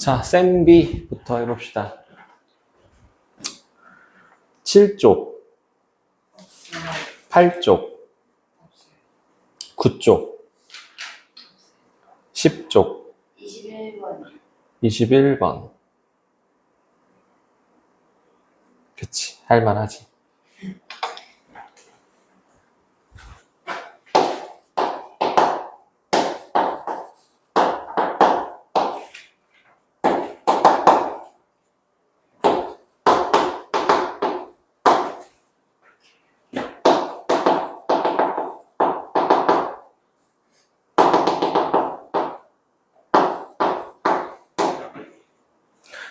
자, 센비부터 해봅시다. 7쪽, 8쪽, 9쪽, 10쪽, 21번 21번. 그치, 할만하지.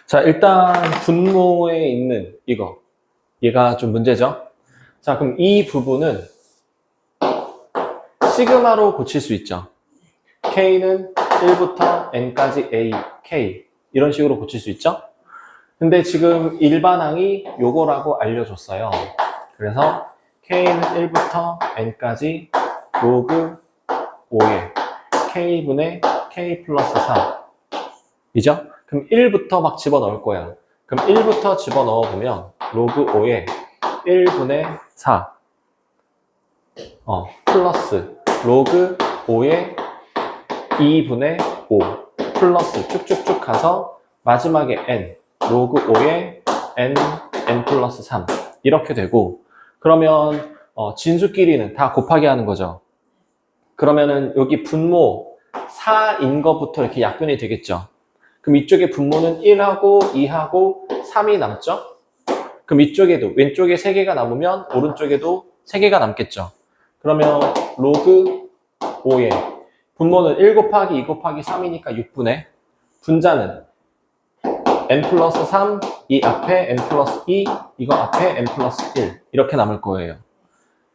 자, 일단 분모에 있는 이거. 얘가 좀 문제죠? 자, 그럼 이 부분은 시그마로 고칠 수 있죠. K는 1부터 N까지 A, K. 이런 식으로 고칠 수 있죠? 근데 지금 일반항이 요거라고 알려줬어요. 그래서 K는 1부터 N까지 로그 5에 K분의 K 플러스 3. 이죠? 그럼 1부터 막 집어넣을 거야. 그럼 1부터 집어넣어 보면 로그 5에 1분의 4 어, 플러스 로그 5에 2분의 5 플러스 쭉쭉쭉 가서 마지막에 n 로그 5에 n n 플러스 3 이렇게 되고 그러면 어, 진수끼리는 다 곱하기 하는 거죠. 그러면은 여기 분모 4인 것부터 이렇게 약분이 되겠죠. 그럼 이쪽에 분모는 1하고 2하고 3이 남죠? 그럼 이쪽에도 왼쪽에 3개가 남으면 오른쪽에도 3개가 남겠죠? 그러면 로그 5에 분모는 1 곱하기 2 곱하기 3이니까 6분의 분자는 n 플러스 3, 이 앞에 n 플러스 2, 이거 앞에 n 플러스 1 이렇게 남을 거예요.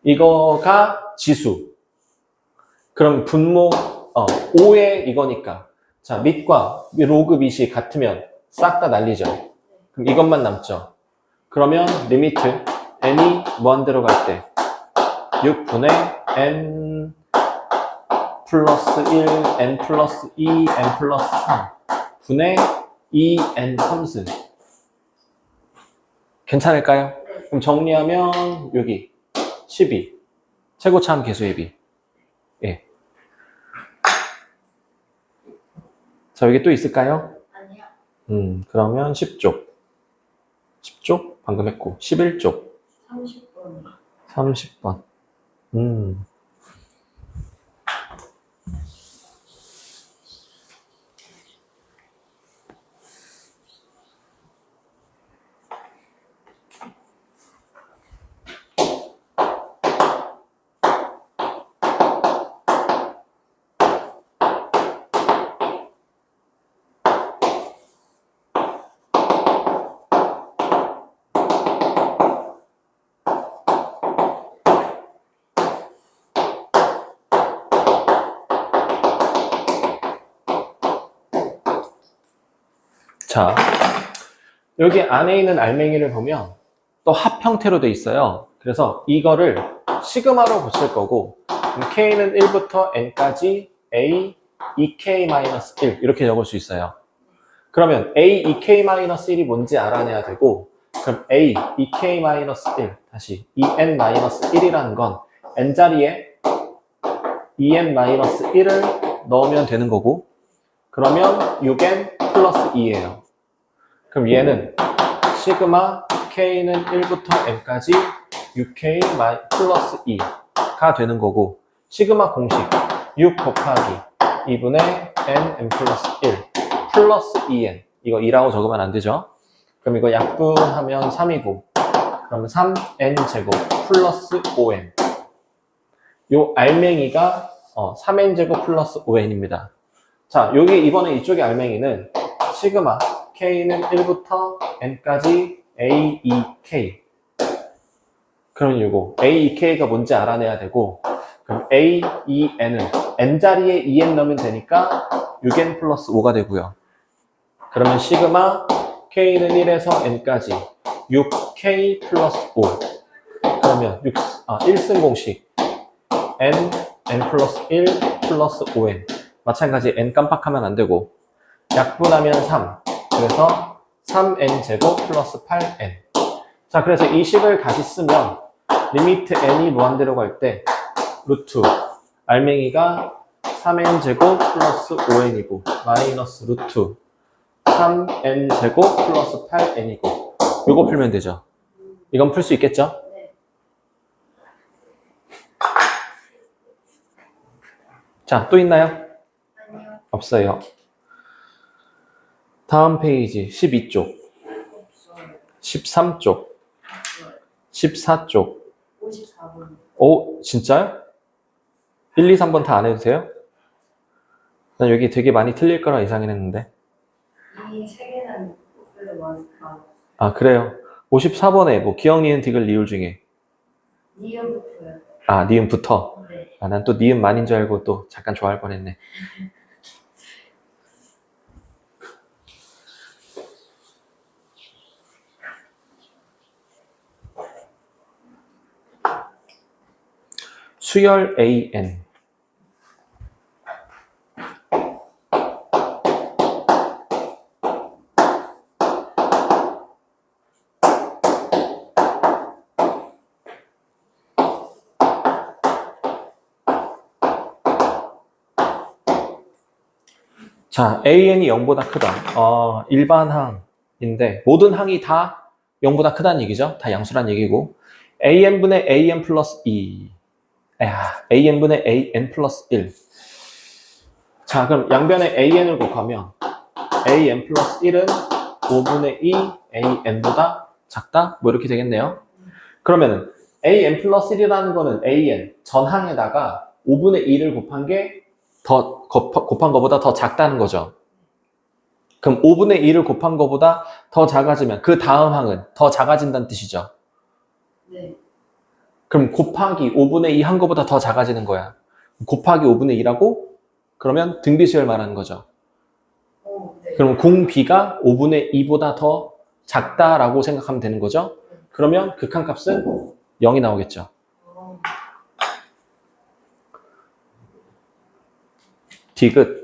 이거가 지수. 그럼 분모 어, 5의 이거니까 자, 밑과 로그 밑이 같으면 싹 다 날리죠. 그럼 이것만 남죠. 그러면 리미트 n이 무한 대로 갈때 6분의 n 플러스 1, n 플러스 2, n 플러스 3 분의 2n 컴스 괜찮을까요? 그럼 정리하면 여기 12 최고차함 계수의 비 예. 자, 여기 또 있을까요? 아니요 음, 그러면 10쪽. 10쪽? 방금 했고. 11쪽. 30번 30번. 음. 자, 여기 안에 있는 알맹이를 보면 또 합 형태로 돼 있어요. 그래서 이거를 시그마로 고칠 거고, K는 1부터 N까지 A, 2K-1 이렇게 적을 수 있어요. 그러면 A, 2K-1이 뭔지 알아내야 되고, 그럼 A, 2K-1 다시 EN-1이라는 건 N자리에 EN-1을 넣으면 되는 거고, 그러면 6n 플러스 2예요. 그럼 얘는 시그마 k는 1부터 n까지 6k 마이- 플러스 2가 되는 거고 시그마 공식 6 곱하기 2분의 n n 플러스 1 플러스 2n 이거 2라고 적으면 안 되죠? 그럼 이거 약분하면 3이고 그러면 3n 제곱 플러스 5n 요 알맹이가 어, 3n 제곱 플러스 5n입니다. 자, 여기 이번에 이쪽의 알맹이는 시그마 k는 1부터 n까지 a, e, k. 그럼 이거 a, e, k가 뭔지 알아내야 되고 그럼 a, e, n은 n 자리에 2n 넣으면 되니까 6n 플러스 5가 되고요. 그러면 시그마 k는 1에서 n까지 6k 플러스 5. 그러면 6, 아, 1승 공식 n, n 플러스 1 플러스 5n. 마찬가지 n 깜빡하면 안 되고 약분하면 3 그래서 3n 제곱 플러스 8n. 자, 그래서 이 식을 다시 쓰면 리미트 n이 무한대로 갈 때 루트 알맹이가 3n 제곱 플러스 5n이고 마이너스 루트 3n 제곱 플러스 8n이고 요거 풀면 되죠. 이건 풀 수 있겠죠? 네. 자, 또 있나요? 아니요. 없어요. 다음 페이지 12쪽, 없어요. 13쪽, 없어요. 14쪽. 54번. 오, 진짜요? 1, 2, 3번 다 안 해도 돼요? 난 여기 되게 많이 틀릴 거라 예상했는데. 이 세 개는 그래도 많, 많. 아, 그래요. 54번에 뭐 기억, 니은, 디귿, 리을 중에 니은부터요. 아, 니은부터. 네. 아, 난 또 니은 만인 줄 알고 또 잠깐 좋아할 뻔했네. 수열 AN. 자, AN이 0보다 크다. 어, 일반 항인데, 모든 항이 다 0보다 크다는 얘기죠. 다 양수란 얘기고. AN분의 AN 플러스 2. 야, AN분의 AN 플러스 1. 자, 그럼 양변에 AN을 곱하면, AN 플러스 1은 5분의 2 AN보다 작다? 뭐 이렇게 되겠네요. 그러면은, AN 플러스 1이라는 거는 AN, 전항에다가 5분의 2를 곱한 게 더 곱한 것보다 더 작다는 거죠. 그럼 5분의 2를 곱한 것보다 더 작아지면 그 다음 항은 더 작아진다는 뜻이죠. 네. 그럼 곱하기 5분의 2한 것보다 더 작아지는 거야. 곱하기 5분의 2라고? 그러면 등비수열 말하는 거죠. 오, 네. 그럼 공비가 5분의 2보다 더 작다라고 생각하면 되는 거죠. 그러면 극한값은 0이 나오겠죠. 어, 디귿.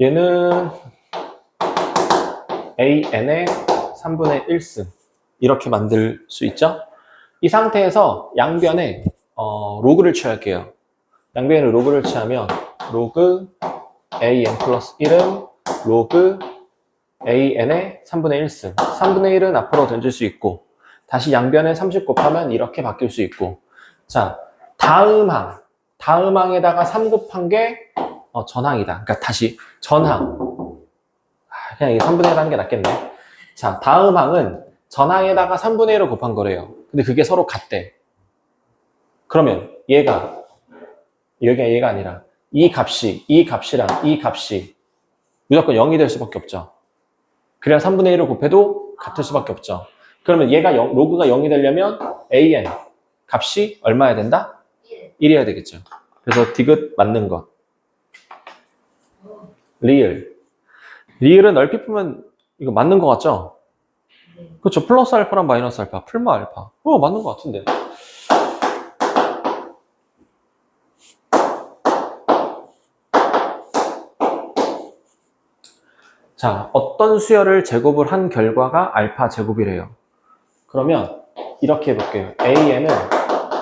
얘는 AN의 3분의 1승. 이렇게 만들 수 있죠? 이 상태에서 양변에 어, 로그를 취할게요. 양변에 로그를 취하면 로그 AN 플러스 1은 로그 AN의 3분의 1승. 3분의 1은 앞으로 던질 수 있고, 다시 양변에 30 곱하면 이렇게 바뀔 수 있고. 자, 다음 항. 다음 항에다가 3 곱한 게 어, 전항이다. 그러니까 다시 전항. 아, 그냥 이 3분의 1 하는 게 낫겠네. 자, 다음 항은 전항에다가 3분의 1을 곱한 거래요. 근데 그게 서로 같대. 그러면 얘가, 여기가 얘가 아니라 이 값이, 이 값이랑 이 값이 무조건 0이 될 수밖에 없죠. 그래야 3분의 1을 곱해도 같을 수밖에 없죠. 그러면 얘가 0, 로그가 0이 되려면 an 값이 얼마야 된다? 1. 1이어야 되겠죠. 그래서 디귿 맞는 것. 어, 리을. 리을은 얼핏 보면 이거 맞는 것 같죠? 네. 그렇죠. 플러스 알파랑 마이너스 알파, 풀마 알파. 어, 맞는 것 같은데. 자, 어떤 수열을 제곱을 한 결과가 알파 제곱이래요. 그러면 이렇게 해볼게요. AN은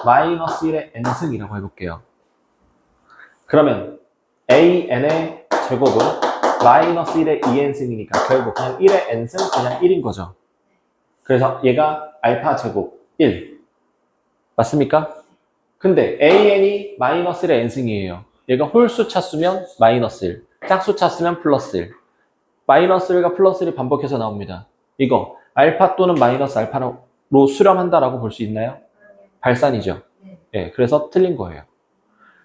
마이너스 1의 n승이라고 해볼게요. 그러면 AN의 제곱은 마이너스 1의 2n승이니까 결국 그냥 1의 n승 그냥 1인 거죠. 그래서 얘가 알파 제곱 1. 맞습니까? 근데 AN이 마이너스 1의 n승이에요. 얘가 홀수 차수면 마이너스 1, 짝수 차수면 플러스 1. 마이너스 1과 플러스 1이 반복해서 나옵니다. 이거 알파 또는 마이너스 알파로 수렴한다라고 볼 수 있나요? 아니요. 발산이죠. 네. 예, 그래서 틀린 거예요.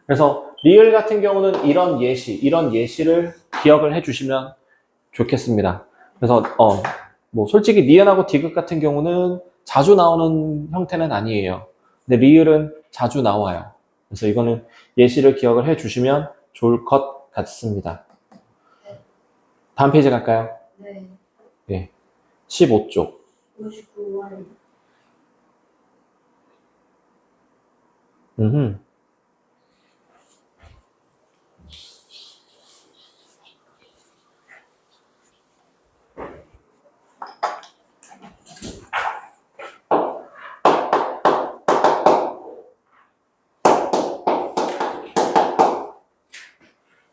그래서 리을 같은 경우는 이런 예시, 이런 예시를 기억을 해주시면 좋겠습니다. 그래서 어, 뭐 솔직히 니은하고 디귿 같은 경우는 자주 나오는 형태는 아니에요. 근데 리을은 자주 나와요. 그래서 이거는 예시를 기억을 해주시면 좋을 것 같습니다. 다음 페이지 갈까요? 네. 15쪽. 59번. 음.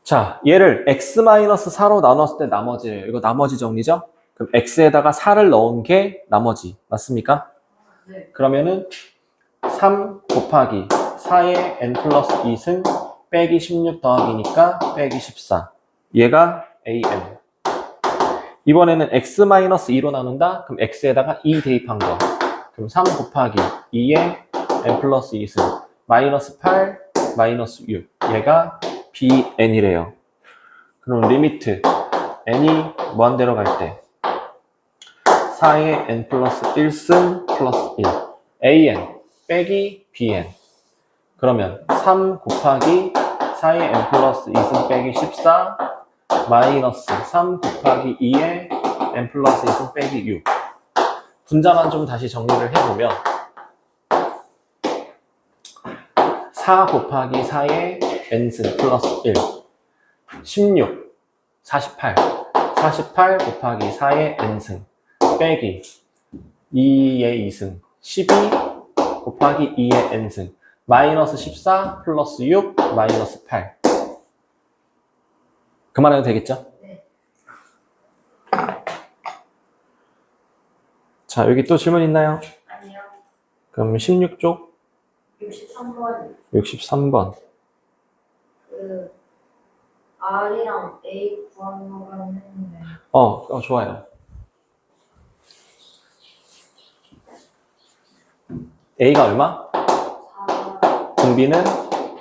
자, 얘를 x-4로 나눴을 때 나머지예요. 이거 나머지 정리죠? 그럼 x에다가 4를 넣은 게 나머지. 맞습니까? 네. 그러면은 3 곱하기 4의 n 플러스 2승 빼기 16 더하기니까 빼기 14. 얘가 an. 이번에는 x-2로 나눈다? 그럼 x에다가 2 대입한 거. 그럼 3 곱하기 2의 n 플러스 2승 마이너스 8 마이너스 6. 얘가 bn이래요. 그럼 리미트 n이 무한대로 갈 때 4의 n 플러스 1승 플러스 1 an 빼기 bn 그러면 3 곱하기 4의 n 플러스 2승 빼기 14 마이너스 3 곱하기 2의 n 플러스 2승 빼기 6 분자만 좀 다시 정리를 해보면 4 곱하기 4의 n승 플러스 1 16 48 48 곱하기 4의 n승 빼기 2의 2승 12 곱하기 2의 n승 마이너스 14 플러스 6 마이너스 8 그만해도 되겠죠? 네. 자 여기 또 질문 있나요? 아니요. 그럼 16쪽 63번 63번 그 R이랑 A 구하는 거는 했는데 어, 어 좋아요 A가 얼마? 4 등비는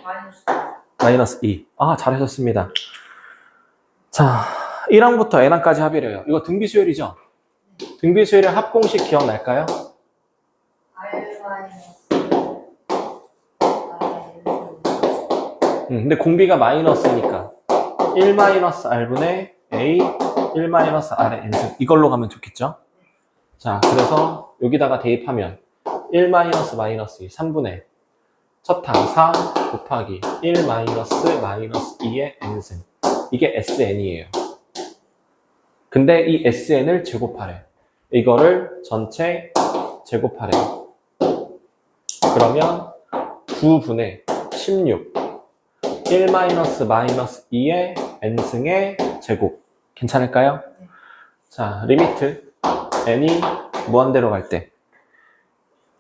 마이너스 마이너스 2. 아, 잘하셨습니다. 자, 1항부터 n항까지 합이래요. 이거 등비 수열이죠? 등비 수열의 합공식 기억날까요? 음, 근데 공비가 마이너스니까 1 마이너스 r분의 a 1 마이너스 r의 n승 이걸로 가면 좋겠죠? 자, 그래서 여기다가 대입하면 1 마이너스 마이너스 2 3분의 첫항 4 곱하기 1 마이너스 마이너스 2의 n승 이게 sn이에요. 근데 이 sn을 제곱하래. 이거를 전체 제곱하래. 그러면 9분의 16 1 마이너스 마이너스 2의 n승의 제곱. 괜찮을까요? 네. 자 리미트. N이 무한대로 갈 때.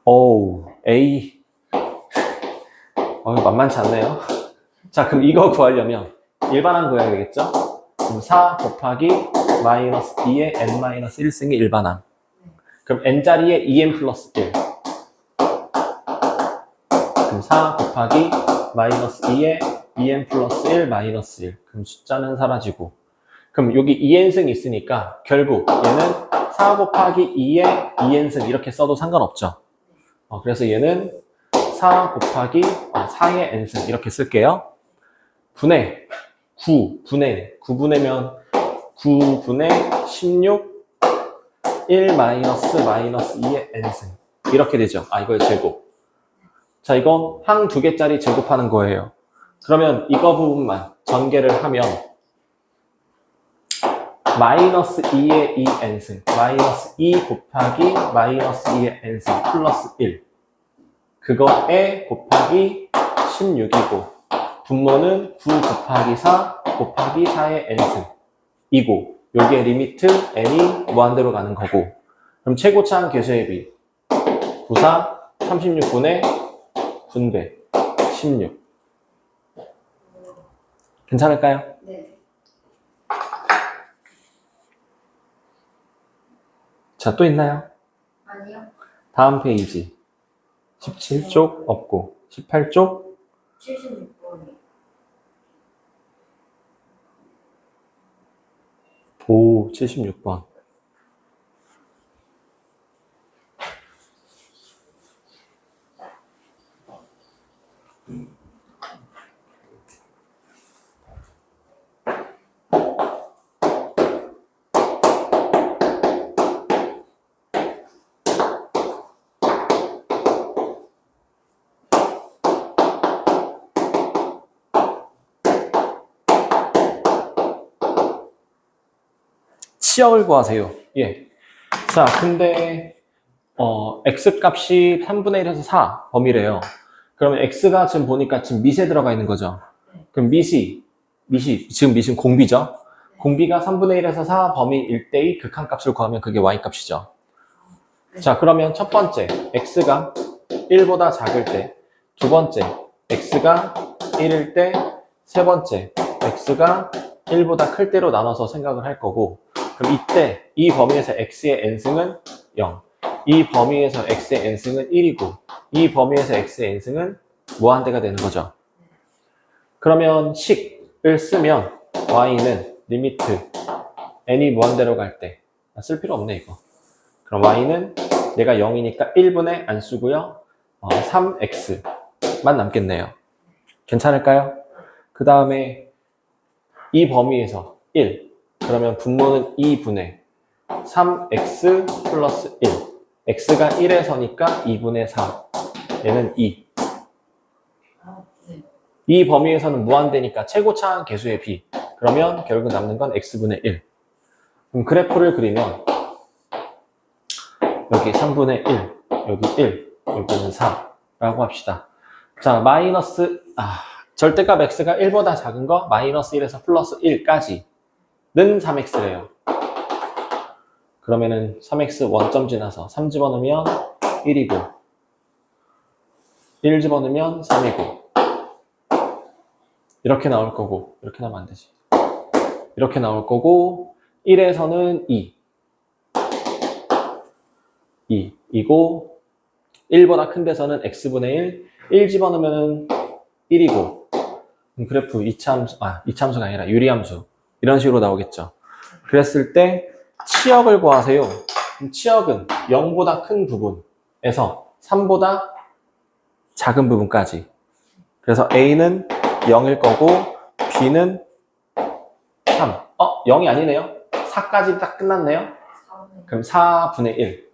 오우 a. 어 만만치 않네요. 자 그럼 이거 구하려면 일반항 구해야 되겠죠? 그럼 4 곱하기 마이너스 2의 n 마이너스 1승의 일반항. 그럼 n자리에 2n 플러스 1 그럼 4 곱하기 마이너스 2에 2n 플러스 1 마이너스 1 그럼 숫자는 사라지고. 그럼 여기 2n승 있으니까 결국 얘는 4 곱하기 2에 2n승 이렇게 써도 상관없죠? 어, 그래서 얘는 4 곱하기 4의 n승 이렇게 쓸게요. 분의 9 분의 9분의면 9분의 16 1 마이너스 마이너스 2의 n승. 이렇게 되죠. 아 이거의 제곱. 자, 이거 항 두 개짜리 제곱하는 거예요. 그러면 이거 부분만 전개를 하면 마이너스 2의 2n승 마이너스 2 곱하기 마이너스 2의 n승 플러스 1 그거에 곱하기 16이고 분모는 9 곱하기 4 곱하기 4의 n승 이고 요게 리미트 n이 무한대로 가는 거고. 그럼 최고차항 계수의 비 94 36분의 분배 16 괜찮을까요? 네. 자 또 있나요? 아니요. 다음 페이지 17쪽 없고 18쪽 76번이 오 76번 치역을 구하세요. 예. 자, 근데, 어, x 값이 3분의 1에서 4 범위래요. 그러면 x가 지금 보니까 지금 밑에 들어가 있는 거죠. 그럼 밑이, 밑이, 지금 밑은 공비죠. 공비가 3분의 1에서 4 범위일 때의 극한 값을 구하면 그게 y 값이죠. 자, 그러면 첫 번째, x가 1보다 작을 때, 두 번째, x가 1일 때, 세 번째, x가 1보다 클 때로 나눠서 생각을 할 거고, 그럼 이때 이 범위에서 x의 n승은 0, 이 범위에서 x의 n승은 1이고, 이 범위에서 x의 n승은 무한대가 되는 거죠. 그러면 식을 쓰면 y는 리미트 n이 무한대로 갈 때, 아, 쓸 필요 없네 이거. 그럼 y는 내가 0이니까 1분의 안 쓰고요. 어, 3x만 남겠네요. 괜찮을까요? 그 다음에 이 범위에서 1. 그러면 분모는 2분의 3x 플러스 1. x가 1에서니까 2분의 4. 얘는 2. 아, 네. 이 범위에서는 무한대니까 최고차항 개수의 b. 그러면 결국 남는 건 x분의 1. 그럼 그래프를 그리면 여기 3분의 1, 여기 1, 여기는 4라고 합시다. 자, 마이너스, 아, 절대값 x가 1보다 작은 거 마이너스 1에서 플러스 1까지는 3x래요. 그러면은 3x 원점 지나서 3 집어넣으면 1이고 1 집어넣으면 3이고 이렇게 나올 거고 이렇게 나오면 안 되지. 이렇게 나올 거고 1에서는 2 2 이고 1보다 큰 데서는 x분의 1 1 집어넣으면 1이고 그래프 이차함수 아 이차함수가 아니라 유리함수 이런 식으로 나오겠죠. 그랬을 때 치역을 구하세요. 치역은 0보다 큰 부분에서 3보다 작은 부분까지. 그래서 A는 0일 거고 B는 3. 어, 0이 아니네요. 4까지 딱 끝났네요. 4분의 그럼 4분의 1.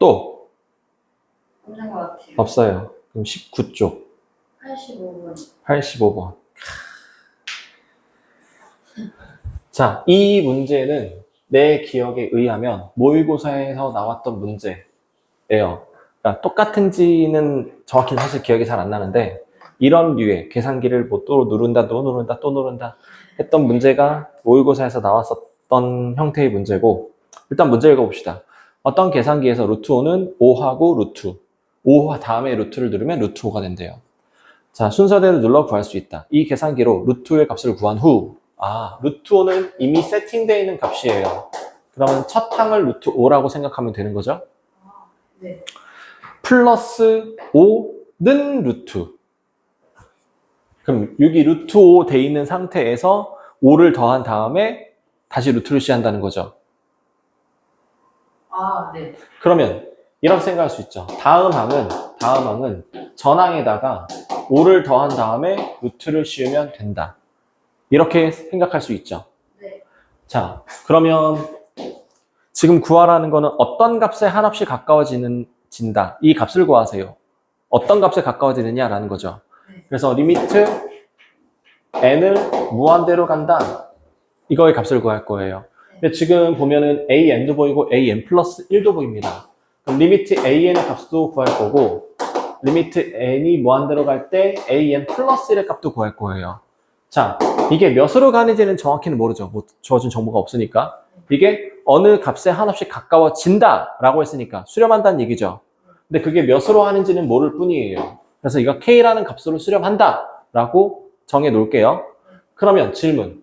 또 없는 것 같아요. 없어요. 그럼 19쪽 85분. 85번. 자, 이 문제는 내 기억에 의하면 모의고사에서 나왔던 문제예요. 그러니까 똑같은지는 정확히 사실 기억이 잘 안 나는데 이런 류의 계산기를 뭐 또 누른다, 또 누른다, 또 누른다 했던 문제가 모의고사에서 나왔었던 형태의 문제고 일단 문제 읽어봅시다. 어떤 계산기에서 루트 5는 5하고 루트 5 다음에 루트를 누르면 루트 5가 된대요. 자, 순서대로 눌러 구할 수 있다. 이 계산기로 루트의 값을 구한 후, 아, 루트 5는 이미 세팅되어 있는 값이에요. 그러면 첫 항을 루트 5라고 생각하면 되는 거죠? 네. 플러스 5는 루트. 그럼 여기 루트 5 돼 있는 상태에서 5를 더한 다음에 다시 루트를 시한다는 거죠. 아, 네. 그러면 이렇게 생각할 수 있죠. 다음 항은 다음 항은 전항에다가 5를 더한 다음에 루트를 씌우면 된다. 이렇게 생각할 수 있죠. 네. 자, 그러면 지금 구하라는 거는 어떤 값에 한없이 가까워지는 진다. 이 값을 구하세요. 어떤 값에 가까워지느냐라는 거죠. 네. 그래서 리미트 n을 무한대로 간다. 이거의 값을 구할 거예요. 근데 지금 보면은 an도 보이고 an 플러스 1도 보입니다. 그럼 리미트 an의 값도 구할 거고 리미트 n이 무한대로 갈때 an 플러스 1의 값도 구할 거예요. 자, 이게 몇으로 가는지는 정확히는 모르죠. 뭐 주어진 정보가 없으니까. 이게 어느 값에 한없이 가까워진다 라고 했으니까 수렴한다는 얘기죠. 근데 그게 몇으로 하는지는 모를 뿐이에요. 그래서 이거 k라는 값으로 수렴한다 라고 정해 놓을게요. 그러면 질문.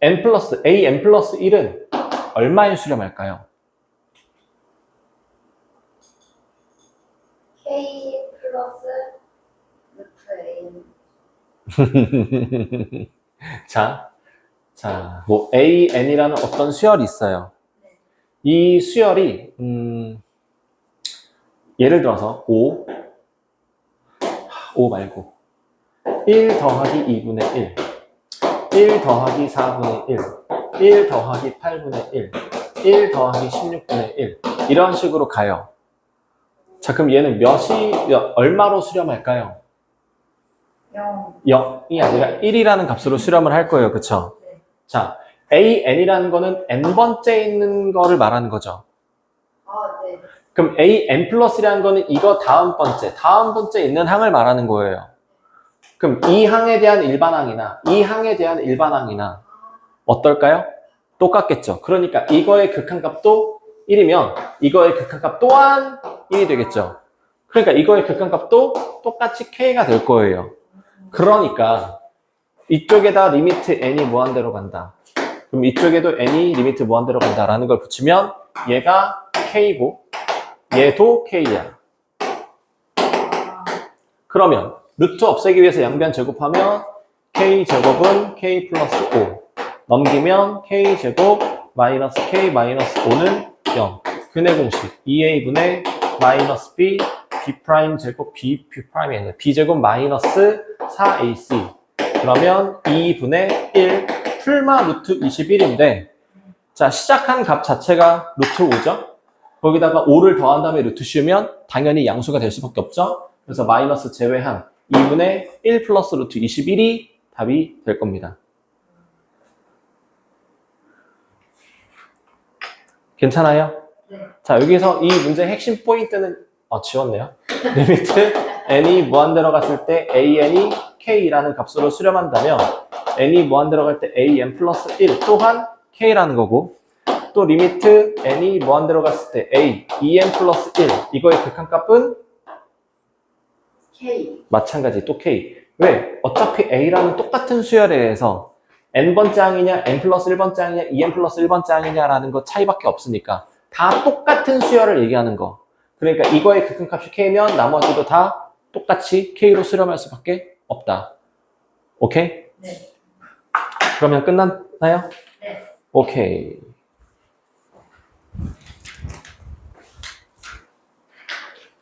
n 플러스 a n 플러스 1은 얼마에 수렴할까요? 자, 자, 뭐 a, n이라는 어떤 수열이 있어요. 이 수열이 음, 예를 들어서 5, 5 말고 1 더하기 2분의 1, 1 더하기 4분의 1, 1 더하기 8분의 1, 1 더하기 16분의 1 이런 식으로 가요. 자, 그럼 얘는 몇이 몇- 얼마로 수렴할까요? 0 0이 아니라 1이라는 값으로 수렴을 할 거예요. 그쵸? 네. 자, AN이라는 거는 n번째 있는 거를 말하는 거죠. 아, 네. 그럼 AN 플러스라는 거는 이거 다음 번째, 다음 번째 있는 항을 말하는 거예요. 그럼 이 항에 대한 일반항이나 이 항에 대한 일반항이나 어떨까요? 똑같겠죠. 그러니까 이거의 극한값도 1이면 이거의 극한값 또한 1이 되겠죠. 그러니까 이거의 극한값도 똑같이 k가 될 거예요. 그러니까 이쪽에다 리미트 n이 무한대로 간다. 그럼 이쪽에도 n이 리미트 무한대로 간다라는 걸 붙이면 얘가 k고 얘도 k야. 아, 그러면 루트 없애기 위해서 양변 제곱하면 k 제곱은 k 플러스 5 넘기면 k 제곱 마이너스 k 마이너스 5는 0 근의 공식. 2a분의 마이너스 b b 프라임 제곱 b b 프라임이 아니라 b 제곱 마이너스 4ac 그러면 2분의 1 풀마 루트 21인데 자 시작한 값 자체가 루트 5죠? 거기다가 5를 더한 다음에 루트 씌우면 당연히 양수가 될 수밖에 없죠? 그래서 마이너스 제외한 2분의 1 플러스 루트 21이 답이 될 겁니다. 괜찮아요? 네. 자, 여기서 이 문제의 핵심 포인트는, 어, 지웠네요. 리미트 n이 무한대로 갔을 때 an이 k라는 값으로 수렴한다면 n이 무한대로 갈때 an 플러스 1 또한 k라는 거고 또 리미트 n이 무한대로 갔을 때 a, en 플러스 1 이거의 극한값은 K 마찬가지 또 K. 왜? 어차피 A라는 똑같은 수열에서 n번째 항이냐, n 플러스 1번째 항이냐, 2n 플러스 1번째 항이냐라는 거 차이밖에 없으니까 다 똑같은 수열을 얘기하는 거. 그러니까 이거의 극한값이 K면 나머지도 다 똑같이 K로 수렴할 수밖에 없다. 오케이? 네. 그러면 끝났나요? 네. 오케이.